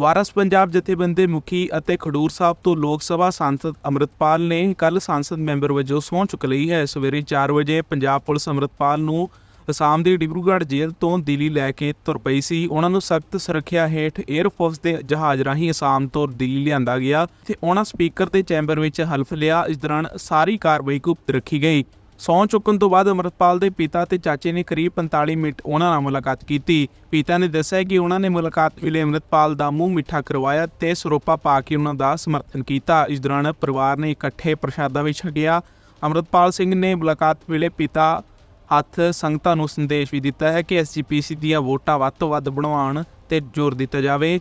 ਵਾਰਸ ਪੰਜਾਬ ਜਥੇਬੰਦੀ ਮੁਖੀ ਅਤੇ ਖਡੂਰ ਸਾਹਿਬ ਤੋਂ ਲੋਕ ਸਭਾ ਸਾਂਸਦ ਅੰਮ੍ਰਿਤਪਾਲ ਨੇ ਕੱਲ ਸੰਸਦ ਮੈਂਬਰ ਵਜੋਂ ਸਹੁੰ ਚੁੱਕ ਲਈ ਹੈ। ਸਵੇਰੇ 4 ਵਜੇ ਪੰਜਾਬ ਪੁਲਿਸ ਅੰਮ੍ਰਿਤਪਾਲ ਨੂੰ ਅਸਾਮ ਦੀ ਡਿਬਰੂਗੜ੍ਹ ਜੇਲ੍ਹ ਤੋਂ ਦਿੱਲੀ ਲੈ ਕੇ ਤੁਰ ਪਈ ਸੀ। ਉਹਨਾਂ ਨੂੰ ਸਖਤ ਸੁਰੱਖਿਆ ਹੇਠ 에ਅਰ ਫੋਰਸ ਦੇ ਜਹਾਜ਼ ਰਾਹੀਂ ਅਸਾਮ ਤੋਂ ਦਿੱਲੀ ਲਿਆਂਦਾ ਗਿਆ ਤੇ ਉਹਨਾਂ ਸਪੀਕਰ ਤੇ ਚੈਂਬਰ ਵਿੱਚ ਹਲਫ ਲਿਆ। ਇਸ ਦੌਰਾਨ ਸਾਰੀ ਕਾਰਵਾਈ ਗੁਪਤ ਰੱਖੀ ਗਈ। ਸਹੁੰ ਚੁੱਕਣ ਤੋਂ ਬਾਅਦ ਅਮਰਪਾਲ ਦੇ ਪਿਤਾ ਤੇ ਚਾਚੇ ਨੇ ਕਰੀਬ 45 ਮਿੰਟ ਉਹਨਾਂ ਨਾਲ ਮੁਲਾਕਾਤ ਕੀਤੀ। ਪਿਤਾ ਨੇ ਦੱਸਿਆ ਕਿ ਉਹਨਾਂ ਨੇ ਮੁਲਾਕਾਤ ਵੇਲੇ ਅਮਰਪਾਲ ਦਾ ਮੂੰਹ ਮਿੱਠਾ ਕਰਵਾਇਆ ਤੇ ਸਰੋਪਾ ਪਾ ਕੇ ਉਹਨਾਂ ਦਾ ਸਮਰਥਨ ਕੀਤਾ। ਇਸ ਦੌਰਾਨ ਪਰਿਵਾਰ ਨੇ ਇਕੱਠੇ ਪ੍ਰਸ਼ਾਦਾ ਵੀ ਛਕਿਆ। ਅਮਰਪਾਲ ਸਿੰਘ ਨੇ ਮੁਲਾਕਾਤ ਵੇਲੇ ਪਿਤਾ ਹੱਥ ਸੰਗਤਾਂ ਨੂੰ ਸੰਦੇਸ਼ ਵੀ ਦਿੱਤਾ ਹੈ ਕਿ ਐਸਜੀਪੀਸੀ ਦੀਆਂ ਵੋਟਾਂ ਵੱਧ ਤੋਂ ਵੱਧ ਬਣਵਾਉਣ ਤੇ ਜ਼ੋਰ ਦਿੱਤਾ ਜਾਵੇ।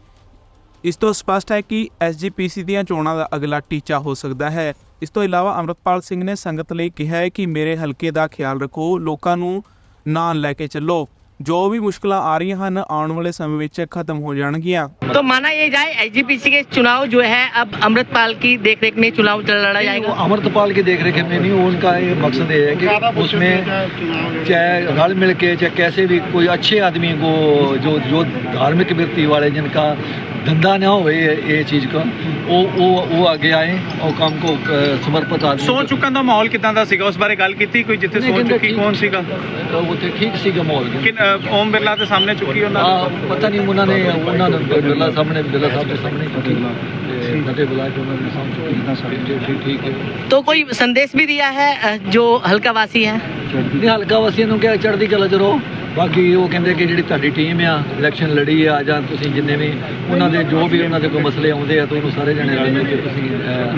ਇਸ ਤੋਂ ਸਪਸ਼ਟ ਹੈ ਕਿ ਐਸਜੀਪੀਸੀ ਦੀਆਂ ਚੋਣਾਂ ਦਾ ਅਗਲਾ ਟੀਚਾ ਹੋ ਸਕਦਾ ਹੈ। ਇਸ ਤੋਂ ਇਲਾਵਾ ਅਮਰਤਪਾਲ ਸਿੰਘ ਨੇ ਸੰਗਤ ਲਈ ਕਿਹਾ ਹੈ ਕਿ ਮੇਰੇ ਹਲਕੇ ਦਾ ਖਿਆਲ ਰੱਖੋ ਲੋਕਾਂ ਨੂੰ ਨਾਲ ਲੈ ਕੇ ਚੱਲੋ ਜੋ ਵੀ ਮੁਸ਼ਕਲਾਂ ਆ ਰਹੀਆਂ ਹਨ ਆਉਣ ਵਾਲੇ ਸਮੇਂ ਵਿੱਚ ਖਤਮ ਹੋ ਜਾਣਗੀਆਂ तो माना ये जाए एसजीपीसी के चुनाव जो है अब अमृतपाल की देखरेख में चुनाव चल लड़ा वो जाएगा अमृतपाल की देख रेख में नहीं वो उनका ये मकसद ये है कि उसमें चाहे रल मिल के चाहे कैसे भी कोई अच्छे आदमी को जो जो धार्मिक व्यक्ति वाले जिनका धंधा ना हो ये ये चीज़ का वो वो वो आगे आए और काम को अ, समर्पित आदमी ਸੌ ਚੁੱਕਣ ਦਾ ਮਾਹੌਲ ਕਿਦਾਂ ਦਾ ਸੀਗਾ ਉਸ ਬਾਰੇ ਗੱਲ ਕੀਤੀ ਕੋਈ ਜਿੱਥੇ ਸੌ ਚੁੱਕੀ ਕੌਣ ਸੀਗਾ वो तो ठीक सी का माहौल ਕਿ ਅ, ਓਮ ਬਿਰਲਾ ਦੇ ਸਾਹਮਣੇ ਚੁੱਕੀ ਉਹਨਾਂ हाँ पता नहीं उन्होंने उन्होंने बिरला सामने बिरला साहब के सामने चुकी ते नटे बुला के उन्होंने सामने चुकी ठीक ठीक है तो कोई संदेश भी दिया है अ, जो हल्का वासी है ਨਹੀਂ ਹਲਕਾ ਵਾਸੀਆਂ ਨੂੰ ਕਿਹਾ ਚੜ੍ਹਦੀ ਕਲਾ ਚ ਰਹੋ ਬਾਕੀ ਉਹ ਕਹਿੰਦੇ ਕਿ ਜਿਹੜੀ ਤੁਹਾਡੀ ਟੀਮ ਆ ਇਲੈਕਸ਼ਨ ਲੜੀ ਆ, ਜਾਂ ਤੁਸੀਂ ਜਿੰਨੇ ਵੀ ਉਹਨਾਂ ਦੇ ਜੋ ਵੀ ਉਹਨਾਂ ਦੇ ਕੋਈ ਮਸਲੇ ਆਉਂਦੇ ਆ, ਤਾਂ ਉਹਨੂੰ ਸਾਰੇ ਜਣੇ ਰਲ ਮਿਲ ਕੇ ਤੁਸੀਂ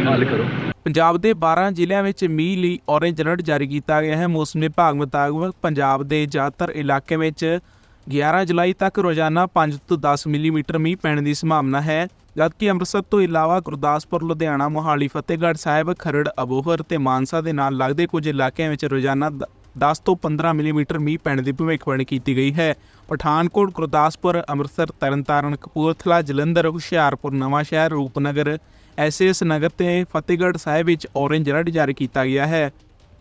ਹੱਲ ਕਰੋ। ਪੰਜਾਬ ਦੇ 12 ਜ਼ਿਲ੍ਹਿਆਂ ਵਿੱਚ ਮੀਂਹ ਲਈ ਔਰੇਂਜ ਅਲਰਟ ਜਾਰੀ ਕੀਤਾ ਗਿਆ ਹੈ। ਮੌਸਮ ਵਿਭਾਗ ਮੁਤਾਬਕ ਪੰਜਾਬ ਦੇ ਜ਼ਿਆਦਾਤਰ ਇਲਾਕੇ ਵਿੱਚ 11 ਜੁਲਾਈ ਤੱਕ ਰੋਜ਼ਾਨਾ 5 ਤੋਂ 10 ਮਿਲੀਮੀਟਰ ਮੀਂਹ ਪੈਣ ਦੀ ਸੰਭਾਵਨਾ ਹੈ। ਜਦਕਿ ਅੰਮ੍ਰਿਤਸਰ ਤੋਂ ਇਲਾਵਾ ਗੁਰਦਾਸਪੁਰ, ਲੁਧਿਆਣਾ, ਮੋਹਾਲੀ, ਫਤਿਹਗੜ੍ਹ ਸਾਹਿਬ, ਖਰੜ, ਅਬੋਹਰ ਤੇ ਮਾਨਸਾ ਦੇ ਨਾਲ ਲੱਗਦੇ ਕੁਝ ਇਲਾਕਿਆਂ ਵਿੱਚ ਰੋਜ਼ਾਨਾ 10 ਤੋਂ 15 ਮਿਲੀਮੀਟਰ ਮੀਂਹ ਪੈਣ ਦੀ ਭਵਿੱਖਬਾਣੀ ਕੀਤੀ ਗਈ ਹੈ। ਪਠਾਨਕੋਟ, ਗੁਰਦਾਸਪੁਰ, ਅੰਮ੍ਰਿਤਸਰ, ਤਰਨਤਾਰਨ, ਕਪੂਰਥਲਾ, ਜਲੰਧਰ, ਹੁਸ਼ਿਆਰਪੁਰ ਨਵਾਂਸ਼ਹਿਰ ਰੂਪਨਗਰ ਐਸਐਸ ਨਗਰ ਤੇ ਫਤਿਹਗੜ੍ਹ ਸਾਹਿਬ ਵਿੱਚ ਔਰੇਂਜ ਅਲਰਟ ਜਾਰੀ ਕੀਤਾ ਗਿਆ ਹੈ।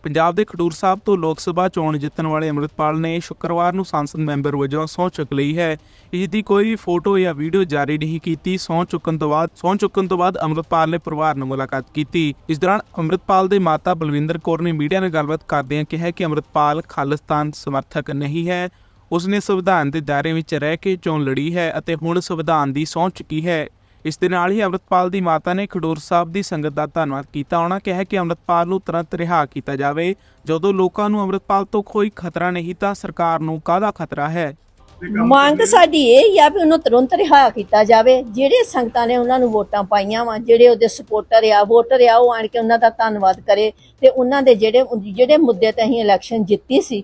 ਪੰਜਾਬ ਦੇ ਖਡੂਰ ਸਾਹਿਬ ਤੋਂ ਲੋਕ ਸਭਾ ਚੋਣ ਜਿੱਤਣ ਵਾਲੇ ਅੰਮ੍ਰਿਤਪਾਲ ਨੇ ਸ਼ੁੱਕਰਵਾਰ ਨੂੰ ਸੰਸਦ ਮੈਂਬਰ ਵਜੋਂ ਸਹੁੰ ਚੁੱਕ ਲਈ ਹੈ। ਇਸ ਦੀ ਕੋਈ ਵੀ ਫੋਟੋ ਜਾਂ ਵੀਡੀਓ ਜਾਰੀ ਨਹੀਂ ਕੀਤੀ। ਸਹੁੰ ਚੁੱਕਣ ਤੋਂ ਬਾਅਦ, ਸਹੁੰ ਚੁੱਕਣ ਤੋਂ ਬਾਅਦ ਅੰਮ੍ਰਿਤਪਾਲ ਨੇ ਪਰਿਵਾਰ ਨਾਲ ਮੁਲਾਕਾਤ ਕੀਤੀ। ਇਸ ਦੌਰਾਨ ਅੰਮ੍ਰਿਤਪਾਲ ਦੇ ਮਾਤਾ ਬਲਵਿੰਦਰ ਕੌਰ ਨੇ ਮੀਡੀਆ ਨਾਲ ਗੱਲਬਾਤ ਕਰਦਿਆਂ ਕਿਹਾ ਕਿ ਅੰਮ੍ਰਿਤਪਾਲ ਖਾਲਿਸਤਾਨ ਸਮਰਥਕ ਨਹੀਂ ਹੈ। ਉਸਨੇ ਸੰਵਿਧਾਨ ਦੇ ਦਾਇਰੇ ਵਿੱਚ ਰਹਿ ਕੇ ਚੋਣ ਲੜੀ ਹੈ ਅਤੇ ਹੁਣ ਸੰਵਿਧਾਨ ਦੀ ਸਹੁੰ ਚੁੱਕੀ ਹੈ। ਇਸ ਦੇ ਨਾਲ ਹੀ ਅੰਮ੍ਰਿਤਪਾਲ ਦੀ ਮਾਤਾ ਨੇ ਖਡੂਰ ਸਾਹਿਬ ਦੀ ਸੰਗਤ ਦਾ ਧੰਨਵਾਦ ਕੀਤਾ। ਉਹਨਾਂ ਕਿਹਾ ਕਿ ਅੰਮ੍ਰਿਤਪਾਲ ਨੂੰ ਤੁਰੰਤ ਰਿਹਾ ਕੀਤਾ ਜਾਵੇ। ਜਦੋਂ ਲੋਕਾਂ ਨੂੰ ਅੰਮ੍ਰਿਤਪਾਲ ਤੋਂ ਕੋਈ ਖਤਰਾ ਨਹੀਂ, ਤਾਂ ਸਰਕਾਰ ਨੂੰ ਕਾਹਦਾ ਖਤਰਾ ਹੈ? ਮੰਗ ਸਾਡੀ ਇਹ ਹੀ ਆ ਵੀ ਉਹਨੂੰ ਤੁਰੰਤ ਰਿਹਾ ਕੀਤਾ ਜਾਵੇ। ਜਿਹੜੇ ਸੰਗਤਾਂ ਨੇ ਉਹਨਾਂ ਨੂੰ ਵੋਟਾਂ ਪਾਈਆਂ ਵਾ, ਜਿਹੜੇ ਉਹਦੇ ਸਪੋਰਟਰ ਆ ਵੋਟਰ ਆ, ਉਹ ਆਣ ਕੇ ਉਹਨਾਂ ਦਾ ਧੰਨਵਾਦ ਕਰੇ। ਤੇ ਉਹਨਾਂ ਦੇ ਜਿਹੜੇ ਜਿਹੜੇ ਮੁੱਦੇ ਤੇ ਅਸੀਂ ਇਲੈਕਸ਼ਨ ਜਿੱਤੀ ਸੀ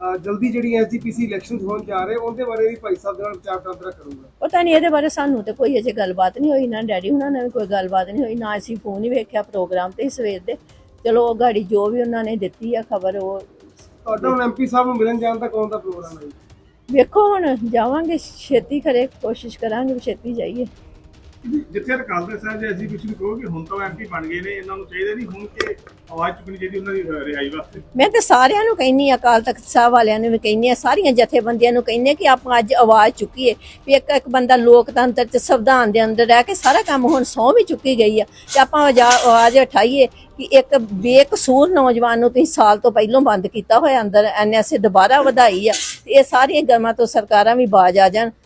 ਜਲਦੀ ਜਿਹੜੀ ਐਸਜੀਪੀਸੀ ਇਲੈਕਸ਼ਨਸ ਹੋਣ ਜਾ ਰਹੇ ਉਹਦੇ ਬਾਰੇ ਵੀ ਭਾਈ ਸਾਹਿਬ ਦੇ ਨਾਲ ਵਿਚਾਰ ਵਟਾਂਦਰਾ ਕਰੂੰਗਾ। ਪਤਾ ਨਹੀਂ ਇਹਦੇ ਬਾਰੇ ਸਾਨੂੰ ਤੇ ਕੋਈ ਅਜੇ ਗੱਲਬਾਤ ਨਹੀਂ ਹੋਈ ਨਾ ਡੈਡੀ ਉਹਨਾਂ ਨਾਲ ਵੀ ਕੋਈ ਗੱਲਬਾਤ ਨਹੀਂ ਹੋਈ ਨਾ ਅਸੀਂ ਫੋਨ ਹੀ ਵੇਖਿਆ ਪ੍ਰੋਗਰਾਮ ਤੇ ਸਵੇਰ ਦੇ। ਚਲੋ ਉਹ ਗਾੜੀ ਜੋ ਵੀ ਉਹਨਾਂ ਨੇ ਦਿੱਤੀ ਆ ਖਬਰ ਉਹ ਤੁਹਾਡਾ ਹੁਣ ਐਮਪੀ ਸਾਹਿਬ ਨੂੰ ਮਿਲਣ ਜਾਣ ਦਾ ਕੌਣ ਦਾ ਪ੍ਰੋਗਰਾਮ ਹੈ? ਜੀ? ਵੇਖੋ ਹੁਣ ਜਾਵਾਂਗੇ ਛੇਤੀ ਕਰੇ ਕੋਸ਼ਿਸ਼ ਕਰਾਂਗੇ ਵੀ ਛੇਤੀ ਜਾਈਏ। ਜਿੱਥੇ ਅਕਾਲ ਸਾਹਿਬ ਦੇ ਐਗਜ਼ੀਬਿਸ਼ਨ ਕਹੋ ਹੁਣ ਤਾਂ ਐਮਪੀ ਬਣ ਗਏ ਨੇ, ਇਹਨਾਂ ਨੂੰ ਚਾਹੀਦਾ ਨਹੀਂ ਹੁਣ ਕਿ ਆਵਾਜ਼ ਚੁੱਕਣੀ ਚਾਹੀਦੀ ਉਹਨਾਂ ਦੀ ਰਿਹਾਈ ਵਾਸਤੇ। ਮੈਂ ਤੇ ਸਾਰਿਆਂ ਨੂੰ ਕਹਿੰਨੀ ਆ ਅਕਾਲ ਤਖਤ ਸਾਹਿਬ ਵਾਲਿਆਂ ਨੂੰ ਵੀ ਕਹਿੰਨੀ ਆ ਸਾਰੀਆਂ ਜਥੇਬੰਦੀਆਂ ਨੂੰ ਕਹਿੰਨੀ ਆ ਕਿ ਆਪਾਂ ਅੱਜ ਆਵਾਜ਼ ਚੁੱਕੀਏ, ਵੀ ਇੱਕ ਇੱਕ ਬੰਦਾ ਲੋਕਤੰਤਰ ਚ ਸੰਵਿਧਾਨ ਦੇ ਅੰਦਰ ਰਹਿ ਕੇ ਸਾਰਾ ਕੰਮ ਹੁਣ ਸਹੁੰ ਵੀ ਚੁੱਕੀ ਗਈ ਆ ਤੇ ਆਪਾਂ ਆਵਾਜ਼ ਉਠਾਈਏ ਕਿ ਇੱਕ ਬੇਕਸੂਰ ਨੌਜਵਾਨ ਨੂੰ ਤੁਸੀਂ ਸਾਲ ਤੋਂ ਪਹਿਲਾਂ ਬੰਦ ਕੀਤਾ ਹੋਇਆ ਅੰਦਰ ਐਨਐਸਏ ਦੁਬਾਰਾ ਵਧਾਈ ਆ, ਤੇ ਇਹ ਸਾਰੀਆਂ ਗਰਮਾਂ ਤੋਂ ਸਰਕਾਰਾਂ ਵੀ ਬਾਜ ਆ ਜਾਣ।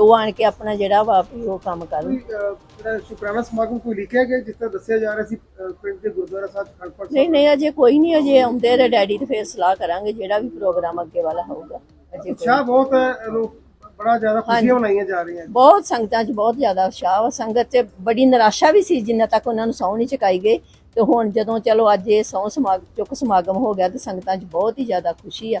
ਤੇ ਉਹ ਆਣ ਕੇ ਆਪਣਾ ਜਿਹੜਾ ਵਾ ਵੀ ਉਹ ਕੰਮ ਕਰਨ। ਜਿਹੜਾ ਸ਼ੁਕਰਾਨਾ ਸਮਾਗਮ ਕੋਈ ਲਿਖਿਆ ਗਿਆ ਜਿਸ ਤਰ੍ਹਾਂ ਦੱਸਿਆ ਜਾ ਰਿਹਾ ਸੀ ਅਹ, ਪਿੰਡ ਦੇ ਗੁਰਦੁਆਰਾ ਸਾਹਿਬ ਖੜਪੜ ਨਹੀਂ ਨਹੀਂ ਅਜੇ ਕੋਈ ਨਹੀਂ ਅਜੇ ਆਉਂਦੇ ਰੇ ਡੈਡੀ ਤੇ ਫੇਰ ਸਲਾਹ ਕਰਾਂਗੇ ਜਿਹੜਾ ਵੀ ਪ੍ਰੋਗਰਾਮ ਅੱਗੇ ਵਾਲਾ ਹੋਊਗਾ। ਅਜੇ ਉਤਸ਼ਾਹ ਬਹੁਤ ਬੜਾ ਜ਼ਿਆਦਾ ਖੁਸ਼ੀਆਂ ਮਨਾਈਆਂ ਜਾ ਰਹੀਆਂ। ਬਹੁਤ ਸੰਗਤਾਂ 'ਚ ਬਹੁਤ ਜ਼ਿਆਦਾ ਉਤਸ਼ਾਹ ਵਾ। ਸੰਗਤ 'ਚ ਬੜੀ ਨਿਰਾਸ਼ਾ ਵੀ ਸੀ ਜਿੰਨਾ ਤੱਕ ਉਹਨਾਂ ਨੂੰ ਸਹੁੰ ਨਹੀਂ ਚੁਕਾਈ ਗਈ। ਤੇ ਹੁਣ ਜਦੋਂ ਚਲੋ ਅੱਜ ਇਹ ਸਹੁੰ ਸਮਾਗਮ ਚੁੱਕ ਸਮਾਗਮ ਹੋ ਗਿਆ ਤੇ ਸੰਗਤਾਂ 'ਚ ਬਹੁਤ ਹੀ ਜ਼ਿਆਦਾ ਖੁਸ਼ੀ ਆ।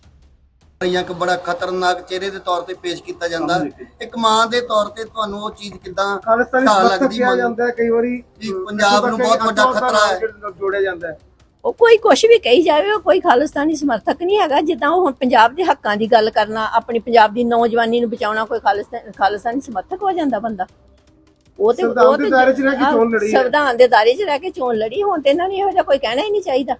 ਜਾਂ ਇੱਕ ਬੜਾ ਖਤਰਨਾਕ ਚਿਹਰੇ ਦੇ ਤੌਰ ਤੇ ਪੇਸ਼ ਕੀਤਾ ਜਾਂਦਾ। ਇੱਕ ਮਾਂ ਦੇ ਤੌਰ ਤੇ ਤੁਹਾਨੂੰ ਉਹ ਚੀਜ਼ ਕਿਦਾਂ ਖਾਲਿਸਤਾਨੀ ਸਮਰਥਕ ਕਿਹਾ ਜਾਂਦਾ ਹੈ ਕਈ ਵਾਰੀ ਪੰਜਾਬ ਨੂੰ ਬਹੁਤ ਵੱਡਾ ਖਤਰਾ ਹੈ। ਜੋੜਿਆ ਜਾਂਦਾ ਹੈ। ਉਹ ਕੋਈ ਕੁਛ ਵੀ ਕਹੀ ਜਾਵੇ ਉਹ ਕੋਈ ਖਾਲਿਸਤਾਨੀ ਸਮਰਥਕ ਨਹੀਂ ਹੈਗਾ। ਜਿੱਦਾਂ ਉਹ ਹੁਣ ਪੰਜਾਬ ਦੇ ਹੱਕਾਂ ਦੀ ਗੱਲ ਕਰਨਾ ਆਪਣੀ ਪੰਜਾਬ ਦੀ ਨੌਜਵਾਨੀ ਨੂੰ ਬਚਾਉਣਾ ਕੋਈ ਖਾਲਿਸਤਾਨ ਖਾਲਿਸਤਾਨੀ ਸਮਰਥਕ ਹੋ ਜਾਂਦਾ ਬੰਦਾ। ਉਹ ਤੇ ਸੰਵਿਧਾਨ ਉਹ ਦੇ ਤੇ ਦਾਇਰੇ 'ਚ ਰਹਿ ਕੇ ਆਹ, ਚੋਣ ਲੜੀ ਹੈ। ਸੰਵਿਧਾਨ ਦੇ ਦਾਇਰੇ 'ਚ ਰਹਿ ਕੇ ਚੋਣ ਲੜੀ ਹੁਣ ਤੇ ਇਹਨਾਂ ਨੂੰ ਇਹੋ ਜਿਹਾ ਕੋਈ ਕਹਿਣਾ ਹੀ ਨਹੀਂ ਚਾਹੀਦਾ।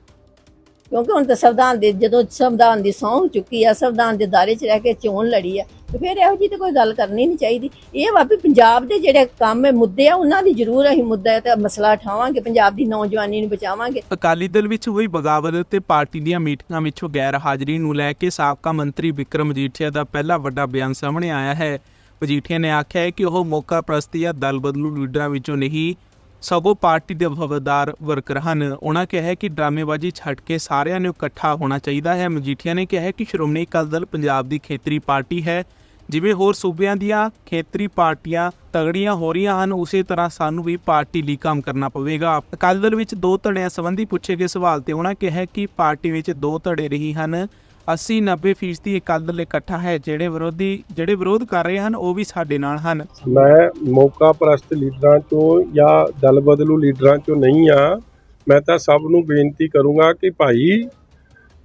ਕਿਉਂਕਿ ਹੁਣ ਤਾਂ ਸੰਵਿਧਾਨ ਦੇ ਜਦੋਂ ਸੰਵਿਧਾਨ ਦੀ ਸਹੁੰ ਚੁੱਕੀ ਆ, ਸੰਵਿਧਾਨ ਦੇ ਦਾਇਰੇ 'ਚ ਰਹਿ ਕੇ ਚੋਣ ਲੜੀ ਆ, ਤੇ ਫਿਰ ਇਹੋ ਜਿਹੀ ਤੇ ਕੋਈ ਗੱਲ ਕਰਨੀ ਨਹੀਂ ਚਾਹੀਦੀ। ਇਹ ਵਾ ਵੀ ਪੰਜਾਬ ਦੇ ਜਿਹੜੇ ਕੰਮ ਹੈ, ਮੁੱਦੇ ਆ, ਉਹਨਾਂ ਦੀ ਜ਼ਰੂਰ ਅਸੀਂ ਮੁੱਦਾ ਤੇ ਮਸਲਾ ਉਠਾਵਾਂਗੇ, ਪੰਜਾਬ ਦੀ ਨੌਜਵਾਨੀ ਨੂੰ ਬਚਾਵਾਂਗੇ। ਅਕਾਲੀ ਦਲ ਵਿੱਚ ਹੋਈ ਬਗਾਵਤ ਤੇ ਪਾਰਟੀ ਦੀਆਂ ਮੀਟਿੰਗਾਂ ਵਿੱਚੋਂ ਗੈਰ ਹਾਜ਼ਰੀ ਨੂੰ ਲੈ ਕੇ ਸਾਬਕਾ ਮੰਤਰੀ ਵਿਕਰਮ ਮਜੀਠੀਆ ਦਾ ਪਹਿਲਾ ਵੱਡਾ ਬਿਆਨ ਸਾਹਮਣੇ ਆਇਆ ਹੈ। ਮਜੀਠੀਆ ਨੇ ਆਖਿਆ ਹੈ ਕਿ ਉਹ ਮੌਕਾ ਪ੍ਰਸਤੀ ਜਾਂ ਦਲ ਬਦਲੂ ਲੀਡਰਾਂ ਵਿੱਚੋਂ ਨਹੀਂ ਸਗੋਂ ਪਾਰਟੀ ਦੇ ਵਫਾਦਾਰ ਵਰਕਰ ਹਨ। ਉਹਨਾਂ ਕਿਹਾ ਹੈ ਕਿ ਡਰਾਮੇਬਾਜ਼ੀ ਛੱਡ ਕੇ ਸਾਰਿਆਂ ਨੂੰ ਇਕੱਠਾ ਹੋਣਾ ਚਾਹੀਦਾ ਹੈ। ਮਜੀਠੀਆ ਨੇ ਕਿਹਾ ਹੈ ਕਿ ਸ਼੍ਰੋਮਣੀ ਅਕਾਲੀ ਦਲ ਪੰਜਾਬ ਦੀ ਖੇਤਰੀ ਪਾਰਟੀ ਹੈ। ਜਿਵੇਂ ਹੋਰ ਸੂਬਿਆਂ ਦੀਆਂ ਖੇਤਰੀ ਪਾਰਟੀਆਂ ਤਗੜੀਆਂ ਹੋ ਰਹੀਆਂ ਹਨ, ਉਸੇ ਤਰ੍ਹਾਂ ਸਾਨੂੰ ਵੀ ਪਾਰਟੀ ਲਈ ਕੰਮ ਕਰਨਾ ਪਵੇਗਾ। ਅਕਾਲੀ ਦਲ ਵਿੱਚ ਦੋ ਧੜਿਆਂ ਸੰਬੰਧੀ ਪੁੱਛੇ ਗਏ ਸਵਾਲ ਤੇ ਉਹਨਾਂ ਕਿਹਾ ਕਿ ਪਾਰਟੀ ਵਿੱਚ ਦੋ ਧੜੇ ਰਹੀ ਹਨ। 80 90% ਫੀਸਦੀ ਅਕਾਲੀ ਦਲ ਇਕੱਠਾ ਹੈ, ਜਿਹੜੇ ਵਿਰੋਧੀ, ਜਿਹੜੇ ਵਿਰੋਧ ਕਰ ਰਹੇ ਹਨ, ਉਹ ਵੀ ਸਾਡੇ ਨਾਲ ਹਨ। ਮੈਂ ਮੌਕਾ ਪ੍ਰਸਤ ਲੀਡਰਾਂ ਚੋਂ ਜਾਂ ਦਲ ਬਦਲੂ ਲੀਡਰਾਂ ਚੋਂ ਨਹੀਂ ਆ ਮੈਂ ਤਾਂ ਸਭ ਨੂੰ ਬੇਨਤੀ ਕਰੂੰਗਾ ਕਿ ਭਾਈ,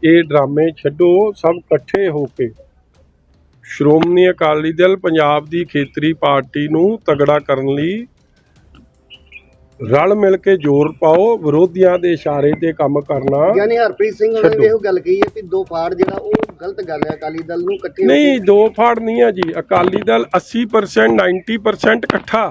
ਇਹ ਡਰਾਮੇ ਛੱਡੋ, ਸਭ ਇਕੱਠੇ ਹੋ ਕੇ। ਸ਼੍ਰੋਮਣੀ ਅਕਾਲੀ ਦਲ ਪੰਜਾਬ ਦੀ ਖੇਤਰੀ ਪਾਰਟੀ ਨੂੰ ਤਗੜਾ ਕਰਨ ਲਈ ਰਲ ਮਿਲ ਕੇ ਜ਼ੋਰ ਪਾਓ ਵਿਰੋਧੀਆਂ ਦੇ ਇਸ਼ਾਰੇ ਤੇ ਕੰਮ ਕਰਨਾ ਯਾਨੀ ਹਰਪ੍ਰੀਤ ਸਿੰਘ ਨੇ। ਇਹੋ ਗੱਲ ਕਹੀ ਹੈ ਕਿ ਦੋ ਫਾੜ ਜਿਹੜਾ ਉਹ ਗਲਤ ਗੱਲ ਹੈ ਅਕਾਲੀ ਦਲ ਨੂੰ ਇਕੱਠੇ ਹੋ ਨਹੀਂ ਦੋ ਫਾੜ ਨਹੀਂ ਆ ਜੀ ਅਕਾਲੀ ਦਲ 80% 90% ਇਕੱਠਾ